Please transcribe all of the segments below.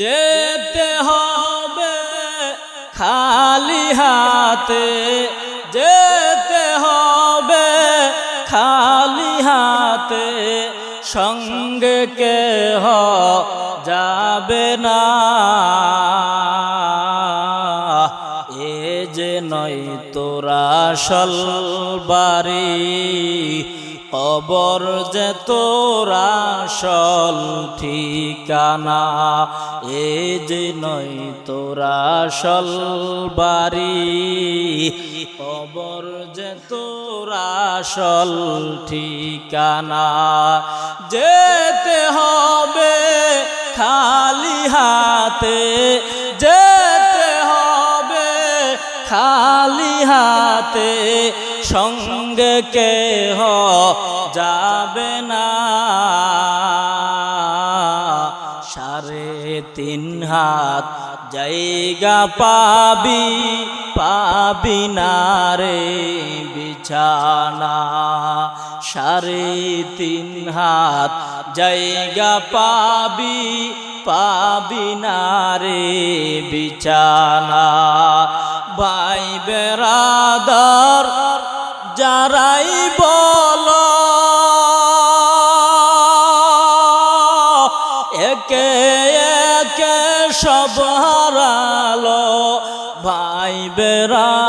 যেতে হবে খালি হাতে, যেতে হবে খালি হাতে। সঙ্গে কেহ যাবে না। এ যে নয় তোরা সল বাড়ি কবর যে তোরা সল ঠিকানা, এ যে নয় তোরা সল বাড়ি। কবর যে তোরা সল ঠিকানা, যেতে হবে খালি হাতে। যেতে হবে খালি হাতে। সঙ্গে কেহ যাবে না। সাড়ে তিন হাত জায়গা পাবি পাবি না রে বিছানা। সাড়ে তিন হাত জায়গা পাবি পাবি না রে বিছানা। ভাই বেরাদার যারাই বল একে একে সব হারালো ভাই বেরাদার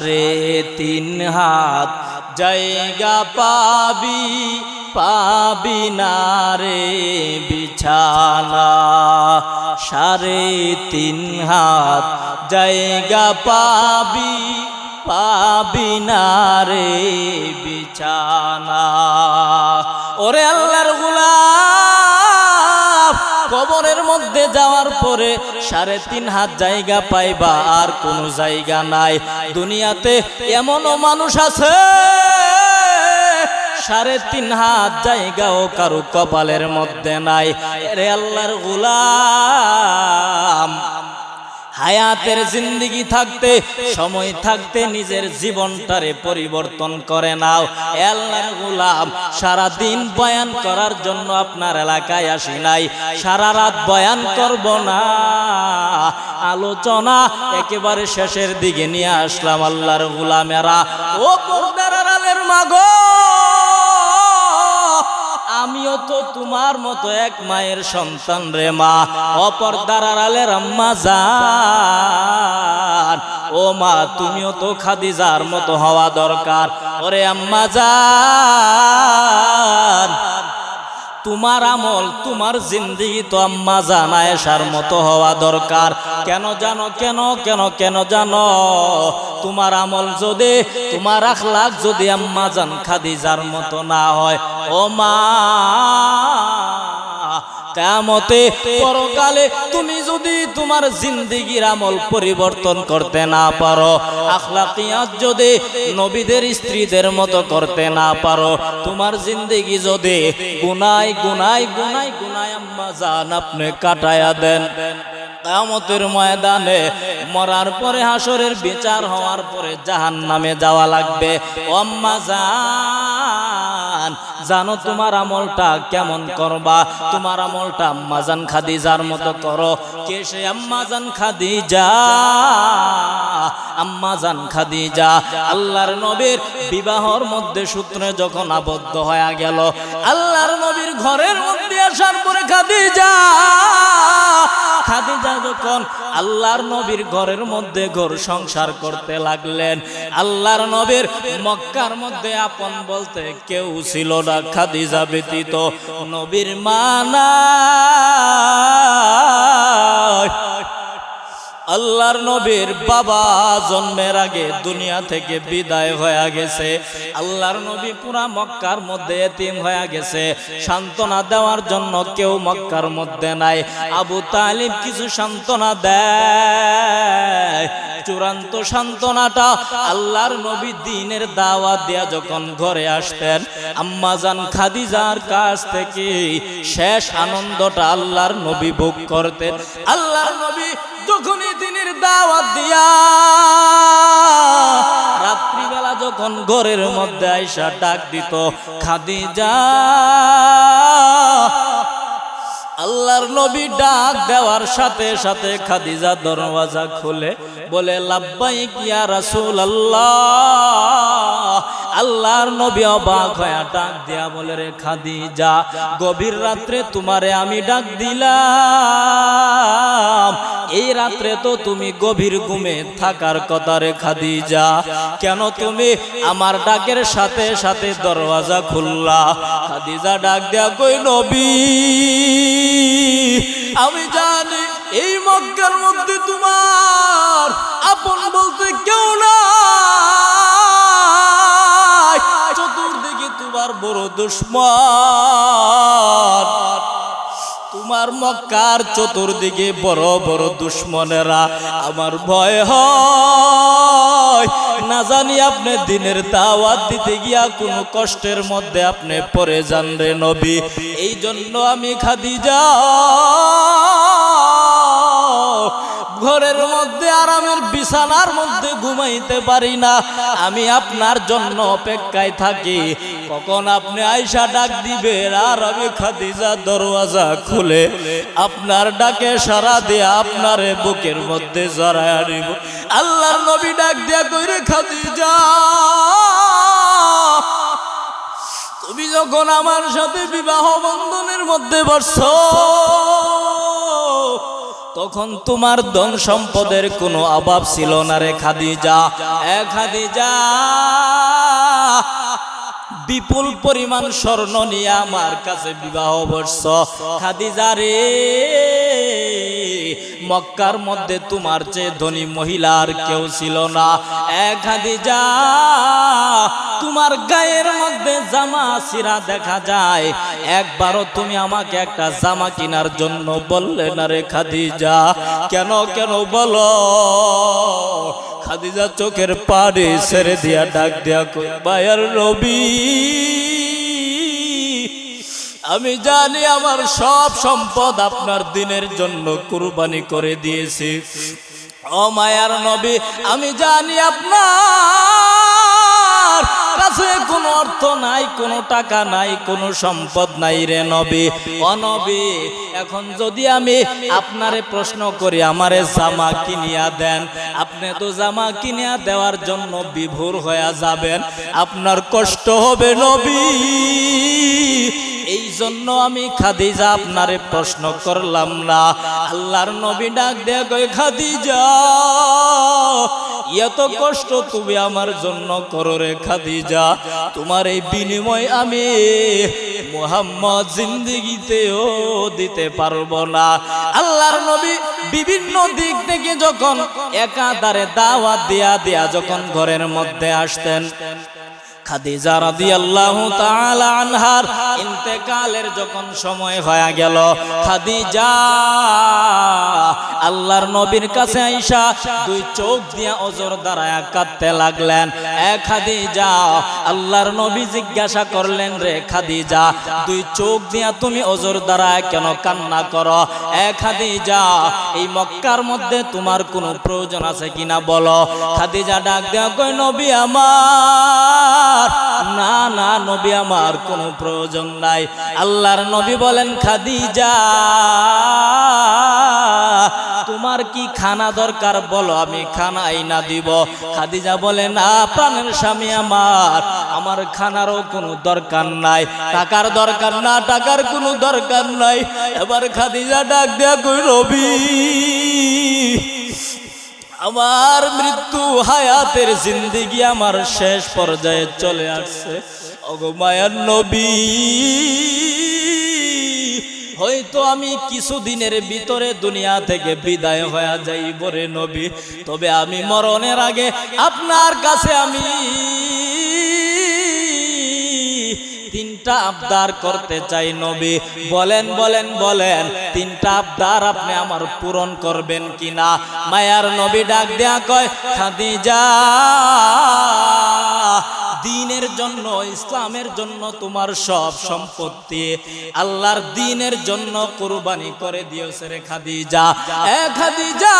সাড়ে তিন হাত, জায়গা পাবি পাবি না রে বিছানা। সাড়ে তিন হাত, জায়গা পাবি পাবি না রে বিছানা। ওরে আল্লাহর কবরের মধ্যে যাওয়ার পরে সাড়ে তিন হাত জায়গা পাইবা, আর কোনো জায়গা নাই। দুনিয়াতে এমনও মানুষ আছে, সাড়ে তিন হাত জায়গাও কারও কপালের মধ্যে নাই। রে আল্লাহর গুলাম। হায়াতের জিন্দিগি থাকতে, সময় থাকতে নিজের জীবনটারে পরিবর্তন করে নাও। আল্লাহর গোলাম সারা দিন বয়ান করার জন্য আপনার এলাকায় আসি নাই। সারা রাত বয়ান করব না। আলোচনা একেবারে শেষের দিকে নিয়ে আসলাম আল্লাহর গোলামেরা। ও পর্দার আড়ালের মাগো! আমিও তো তোমার মতো এক মায়ের সন্তান রে মা। অপর আড়ালের আম্মা যান ও মা, তুমিও তো খাদিজার মতো হওয়া দরকার। ওরে আম্মা যান। তোমার আমল, তোমার জিন্দিগি তো আম্মা জানা এসার মতো হওয়া দরকার। কেন জানো, কেন কেন কেন জানো? তোমার আমল যদি, তোমার আখলাখ যদি আম্মা জান খাদিজার মতো না হয়, ও মা। কামতে পরকালে তুমি যদি তোমার জিন্দিগির আমল পরিবর্তন করতে না পারো, আখলাকিয়াত যদি নবীদের স্ত্রীদের মতো করতে না পারো, তোমার জিন্দিগি যদি গুনাই গুনাই গুনাই গুনাই আম্মা জান আপনি কাটায়া দেন। কামতের ময়দানে মরার পরে হাসরের বিচার হওয়ার পরে জাহান নামে যাওয়া লাগবে। অম্মা জান। জানো তোমার আমলটা কেমন করবা? তোমার আমলটা আম্মাজান খাদিজার মতো করো। কে সে আম্মাজান খাদিজা? আম্মাজান খাদিজা। আল্লাহর নবীর বিবাহর মধ্যে সূত্রে যখন আবদ্ধ হয়ে গেল, আল্লাহর নবীর ঘরের মধ্যে আসার পরে খাদিজা খাদিজা যখন আল্লাহর নবীর ঘরের মধ্যে ঘর সংসার করতে লাগলেন। আল্লাহর নবীর মক্কার মধ্যে আপন বলতে কেউ ছিল না খাদিজা ব্যতীত নবীর মানা আল্লাহর নবীর বাবা জন্মের আগে দুনিয়া থেকে বিদায় হয়ে গেছে। আল্লাহর নবী পুরা মক্কার মধ্যে এতিম হয়ে গেছে। সান্ত্বনা দেওয়ার জন্য কেউ মক্কার মধ্যে নাই। আবু তালিব কিছু সান্ত্বনা দেয়। চূড়ান্ত সান্ত্বনাটা আল্লাহর নবী দিনের দাওয়াত দেয়া যখন ঘরে আসতেন আম্মাজান খাদিজার কাছ থেকে শেষ আনন্দটা আল্লাহর নবী ভোগ করতেন। আল্লাহর নবী যখনই দিনের দাওয়াত দিয়া, রাত্রিবেলা যখন ঘরের মধ্যে আইসা ডাক দিত, খাদিজা, আল্লাহর নবী ডাক দেওয়ার সাথে সাথে খাদিজা দরওয়াজা খুলে, বলে, লাব্বাইক ইয়া রাসূল আল্লাহ আল্লাহর নবী অবাক হয়ে ডাক দিয়া বলে, রে খাদিজা, গভীর রাত্রে তোমারে আমি ডাক দিলাম। এই রাত্রে তো তুমি গভীর ঘুমে থাকার কথা রে খাদিজা। কেন তুমি আমার ডাকের সাথে সাথে দরওয়াজা খুললা? খাদিজা ডাক দেয়া কই নবী, আমি জানি এই মক্কার মধ্যে তোমার আপন বলতে দুশ্মন। তোমার মক্কার চতুর্দিকে বড় বড় দুশ্মনেরা। আমার ভয় হয়। না জানি আপনি দিনের দাওয়াত দিতে গিয়া কোনো কষ্টের মধ্যে আপনি পরে যান রে নবী। এই জন্য আমি খাদিজা ঘরের মধ্যে আরামের বিছানার মধ্যে ঘুমাইতে পারি না। আমি আপনার জন্য অপেক্ষায় থাকি। কখন আপনি আয়সা ডাক দিবেন আর আমি খাদিজা দরওয়াজা খুলে আপনার ডাকে সারা দিয়ে আপনার বুকের মধ্যে জড়ায় আনিব। আল্লাহর নবী ডাক দিয়া কইরে, খাদিজা, তুমি যখন আমার সাথে বিবাহ বন্ধনের মধ্যে বসছো তখন তোমার ধন সম্পদের কোনো অভাব ছিল না রে খাদিজা। এ খাদিজা, বিপুল পরিমাণ স্বর্ণ নিয়ে আমার কাছে বিবাহ বর্ষ খাদিজা রে মক্কার মধ্যে তোমার চেয়ে ধনী মহিলার কেউ ছিল না। এক খাদিজা, তোমার গায়ের মধ্যে জামা সিরা দেখা যায়। একবারও তুমি আমাকে একটা জামা কেনার জন্য বললে না রে খাদিজা। কেন কেন বলো? খাদিজা চোখের পাড়ে ছেড়ে দিয়া ডাক দিয়া বায়ার রবি আমি জানি আমার সব সম্পদ আপনার দিনের জন্য কুরবানি করে দিয়েছি। ও মায়ার নবী, আমি জানি আপনার কাছে কোনো অর্থ নাই, কোনো টাকা নাই, কোনো সম্পদ নাই রে নবী। অনবী এখন যদি আমি আপনারে প্রশ্ন করি, আমারে জামা কিনিয়া দেন, আপনি তো জামা কিনিয়া দেওয়ার জন্য বিভোর হয়ে যাবেন, আপনার কষ্ট হবে নবী। এই জন্য আমি খাদিজা আপনারে প্রশ্ন করলাম না। আল্লাহর নবী ডাক কই খাদিজা, এত কষ্ট তুমি আমার জন্য করো রে খাদিজা। তোমার এই বিনিময় আমি মোহাম্মদ জিন্দিগিতেও দিতে পারব না। আল্লাহর নবী বিভিন্ন দিক থেকে যখন একাধারে দাওয়াত দিয়া দিয়া যখন ঘরের মধ্যে আসতেন, খাদিজা রাদিয়াল্লাহু তাআলা আনহার ইন্তেকালের যখন সময় হয়ে গেল, খাদিজা আল্লাহর নবীর কাছে আইসা দুই চোখ দিয়া অজর দাঁড়ায় কাঁদতে লাগলেন। খাদিজা, আল্লাহর নবী জিজ্ঞাসা করলেন, রে খাদিজা, দুই চোখ দিয়া তুমি অজর দাঁড়ায় কেন কান্না করো? এ খাদিজা, এই মক্কার মধ্যে তোমার কোনো প্রয়োজন আছে কিনা বলো? খাদিজা ডাক দেয়া, কই নবী আমার? না না, নবী আমার কোনো প্রয়োজন নাই। আল্লাহর নবী বলেন, খাদিজা তোমার কি খানা দরকার? বলো, আমি খানা না দিব। খাদিজা বলে, না, প্রাণের স্বামী আমার। আমার খানারও কোনো দরকার নাই। টাকার দরকার না, টাকার কোনো দরকার নাই। এবার খাদিজা ডাক দেয়া কই রবি, আমার মৃত্যু হায়াতের জিন্দিগি আমার শেষ পর্যায়ে চলে আসছে। অগো মায়ার নবী হয়তো আমি কিছুদিনের ভিতরে দুনিয়া থেকে বিদায় হয়ে যাইব রে নবী। তবে আমি মরণের আগে আপনার কাছে আমি তিনটা আবদার করতে চাই নবী। বলেন বলেন বলেন, তিনটা আবদার আপনি আমার পূরণ করবেন কিনা? মায়ার নবী ডাক দেয়া কয়, খাদিজা। দিনের জন্য, ইসলামের জন্য তোমার সব সম্পত্তি। আল্লাহর দিনের জন্য কুরবানি করে দিয়েছে রে খাদিজা। এ খাদিজা,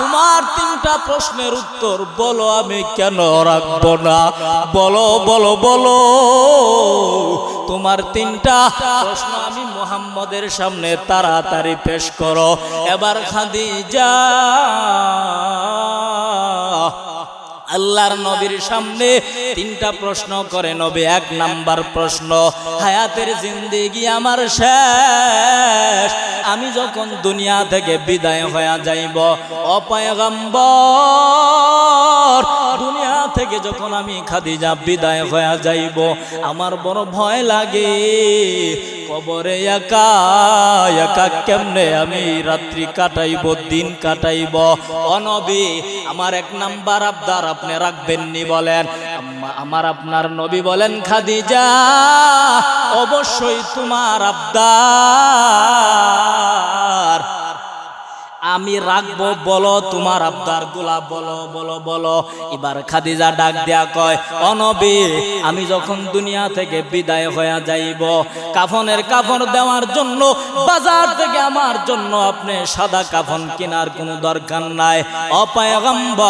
তোমার তিনটা প্রশ্নের উত্তর বলো, আমি কেন রাখব না? বলো বলো বলো, তোমার তিনটা প্রশ্ন আমি মোহাম্মদের সামনে তাড়াতাড়ি পেশ করো। এবার খাদিজা আল্লাহর নবীর সামনে তিনটা প্রশ্ন করে নবী, এক নাম্বার প্রশ্ন, হায়াতের জিন্দিগি আমার শেষ। আমি যখন দুনিয়া থেকে বিদায় হয়ে যাইব অপয়গম্বর থেকে যখন আমি খাদিজা বিদায় হয়ে যাইব, আমার বড় ভয় লাগে। কবরে একা একা কেমনে আমি রাত্রি কাটাইব, দিন কাটাইব? অনবী আমার এক নাম্বার আবদার আপনি রাখবেননি বলেন। আমার আপনার নবী বলেন, খাদিজা, অবশ্যই তোমার আবদার। আমি রাখব, বলো তোমার আবদারগুলা, বলো বলো বলো। এবার খাদিজা ডাক দেয়া কয় অনবী আমি যখন দুনিয়া থেকে বিদায় হয়ে যাইব, কাফনের কাফন দেওয়ার জন্য, বাজার থেকে আমার জন্য আপনি সাদা কাফন কেনার কোনো দরকার নাই। অপায়গম্বর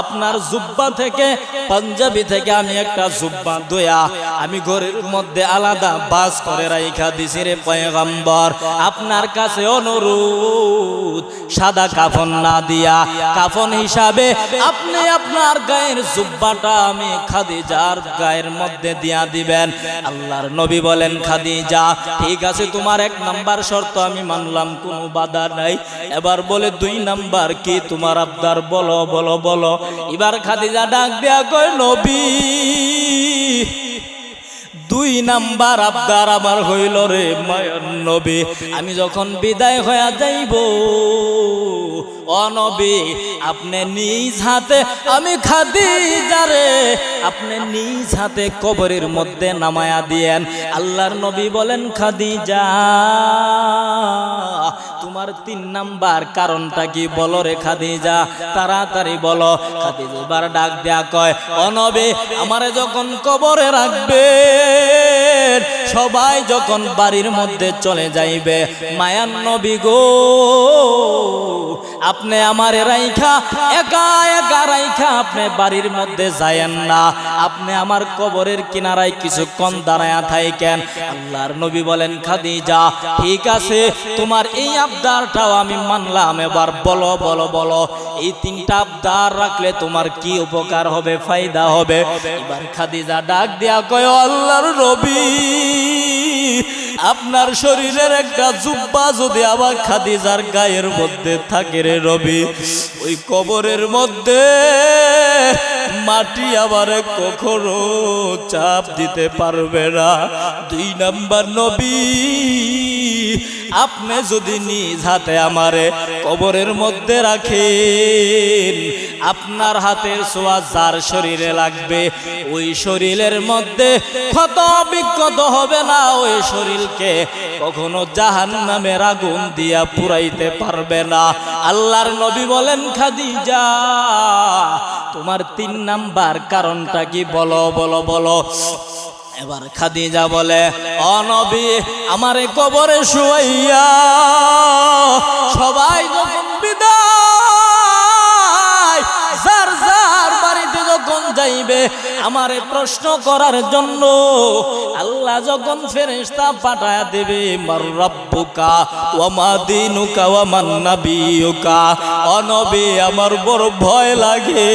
আপনার জুব্বা থেকে, পাঞ্জাবি থেকে আমি একটা জুব্বা দোয়া আমি ঘরের মধ্যে আলাদা বাস করে রাইখা দিছি রে পয়গম্বর। আপনার কাছে অনুরোধ, সাদা কাফন না দিয়া, কাফন হিসাবে আপনি আপনার গায়ের জুব্বাটা আমি খাদি খাদিজার গায়ের মধ্যে দিয়া দিবেন। আল্লাহর নবী বলেন, খাদিজা, ঠিক আছে, তোমার এক নাম্বার শর্ত আমি মানলাম, কোনো বাধা নাই। এবার বলে, দুই নাম্বার কি? তোমার আবদার বলো বলো বলো। এবার খাদিজা ডাক দেয়া কয়, নবী, দুই নাম্বার আবদার আমার হইল রে মায়ার নবী। আমি যখন বিদায় হয়ে যাইব অনবী আপনি নিজ হাতে, আমি খাদি যারে আপনি নিজ হাতে কবরের মধ্যে নামায়া দিয়েন। আল্লাহর নবী বলেন, খাদিজা তোমার তিন নাম্বার কারণটা কি বলো রে খাদিজা? তাড়াতাড়ি বলো। খাদিজা ডাক দেয়া কয়, অনবে, আমারে যখন কবরে রাখবে সবাই যখন বাড়ির মধ্যে চলে যাইবে মায়ান নবী গো, আপনি আমার রাইখা, একা একা রাইখা আপনি বাড়ির মধ্যে যায়েন না। আপনি আমার কবরের কিনারায় কিছুক্ষণ দাঁড়ায়া থাকেন আল্লাহর নবী বলেন, খাদিজা, ঠিক আছে, তোমার এই আবদারটাও আমি মানলাম। এবার বলো বলো বলো, এই তিনটা আবদার রাখলে তোমার কি উপকার হবে, ফায়দা হবে? এবার খাদিজা ডাক দিয়া কয় আল্লাহর নবী আপনার শরীরের একটা জুব্বা যদি আবার খাদিজার গায়ের মধ্যে থাকে রে রবি, ওই কবরের মধ্যে মাটি আবার কখনো চাপ দিতে পারবে না। দুই নাম্বার নবী আপনি যদি নিজ হাতে আমারে কবরের মধ্যে রাখেন, আপনার হাতের সোয়া যার শরীরে লাগবে, ওই শরীরের মধ্যে ক্ষত বিক্ষত হবে না, ওই শরীরকে কখনো জাহান নামের আগুন দিয়া পুরাইতে পারবে না। আল্লাহর নবী বলেন, খাদিজা, তোমার তিন নাম্বার কারণটা কি? বলো বলো বলো। এবার খাদিজা বলে অনবী আমারে কবরে শুয়াইয়া, সবাই যখন বিদায়, যার যার বাড়িতে যখন যাইবে, আমারে প্রশ্ন করার জন্য আল্লাহ যখন ফেরেশতা পাঠায় দেবে, মার রব্বুকা, ওয়া মা দিনুকা, ওয়া মান নাবিয়ুকা। অনবী আমার বড় ভয় লাগে।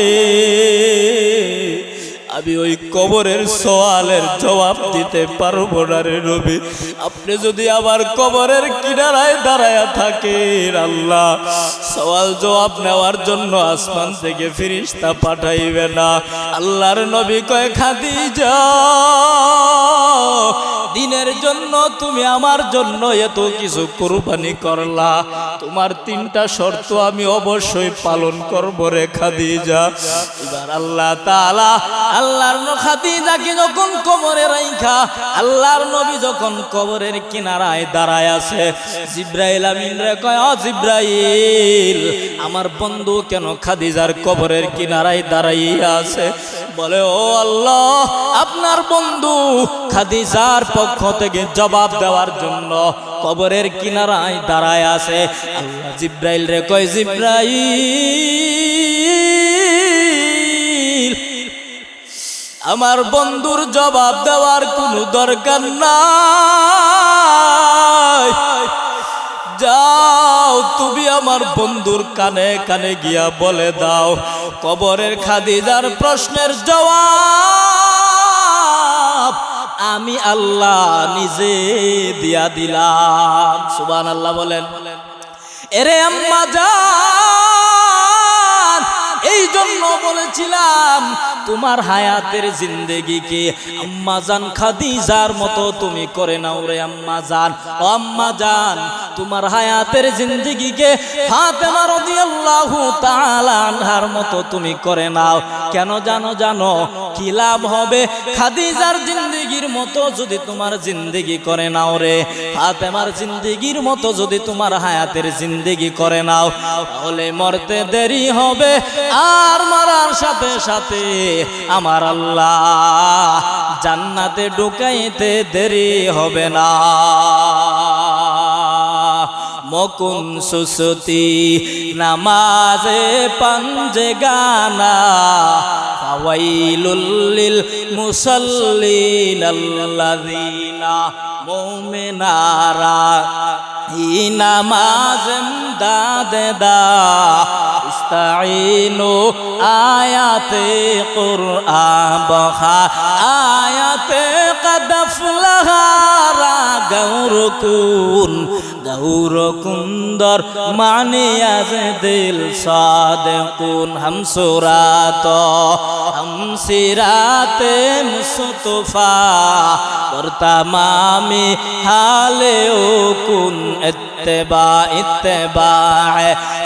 আমি ওই কবরের সোয়ালের জবাব দিতে পারব না রে নবী। আপনি যদি আমার কবরের কিনারায় দাঁড়ায়া থাকে আল্লাহ, সওয়াল জবাব নেওয়ার জন্য আসমান থেকে ফিরিস্তা পাঠাইবে না। আল্লাহর নবী কয়, খাদিজা দিনের জন্য তুমি আমার জন্য এত কিছু কোরবানি করলা। তোমার তিনটা শর্ত আমি অবশ্যই পালন করব রে খাদিজা। এবার আল্লাহ তাআলা আল্লাহর খাদিজাকে যখন কবরে রাইখা, আল্লাহর নবী যখন কবরের কিনারায় দাঁড়ায় আছে, জিব্রাইল আমিন রে কয়, অ জিব্রাইল, আমার বন্ধু কেন খাদিজার কবরের কিনারায় দাঁড়াইয়া আছে? বলে, ও আল্লাহ, আপনার বন্ধু খাদিজার পক্ষ থেকে জবাব দেওয়ার জন্য কবরের কিনারায় দাঁড়ায় আছে। আল্লাহ জিব্রাইল রে কয়, জিব্রাইল, আমার বন্ধুর জবাব দেওয়ার কোনো দরকার নাই। যাও, তুমি আমার বন্ধুর কানে কানে গিয়া বলে দাও। কবরের খাদিজার প্রশ্নের জবাব। আমি আল্লাহ নিজে দিয়া দিলাম। সুবান আল্লাহ বলেন। এরে আম্মা জান এই জন্য বলেছিলাম, তোমার হায়াতের জিন্দেগিকে আম্মা জান, খাদিজার মতো তুমি করে নাও রে আম্মা জান। ও আম্মা জান, তোমার হায়াতের জিন্দেগিকে ফাতেমা রাদিয়াল্লাহু তাআলা আনহার মতো তুমি করে নাও। কেন জানো জানো, কি লাভ হবে? খাদিজার জিন্দেগির মতো যদি তোমার জিন্দেগি করে নাও রে। ফাতেমার জিন্দেগির মতো যদি তোমার হায়াতের জিন্দেগি করে নাও, তাহলে মরতে দেরি হবে। আর মারার সাথে সাথে আমার আল্লাহ জান্নাতে ঢুকাইতে দেরি হবে না। মকুন সুসতি, নামাজে পাঞ্জে গানা ফাওয়াইলুল মুসাল্লিন আল্লাযিনা মুমিনারা ই নামাজ দাদে দা ইস্তাইনু আয়াতে কুরআন বখা আয়াতে কদফলহারা গৌরকুন গৌরকুন্দর মানে আজ দিল সাদকুন হাম সুরাত, হাম সিরাতে মুস্তফা হালে ও কুন ইত্তেবা ইত্তেবা,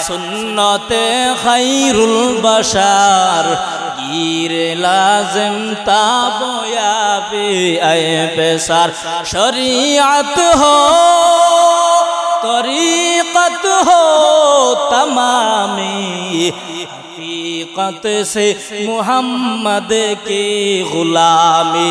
সুন্নতে খাইরুল বশার تیر لازم تاب یابی اے پیسار شریعت ہو طریقت ہو تمامی حقیقت سے محمد کی غلامی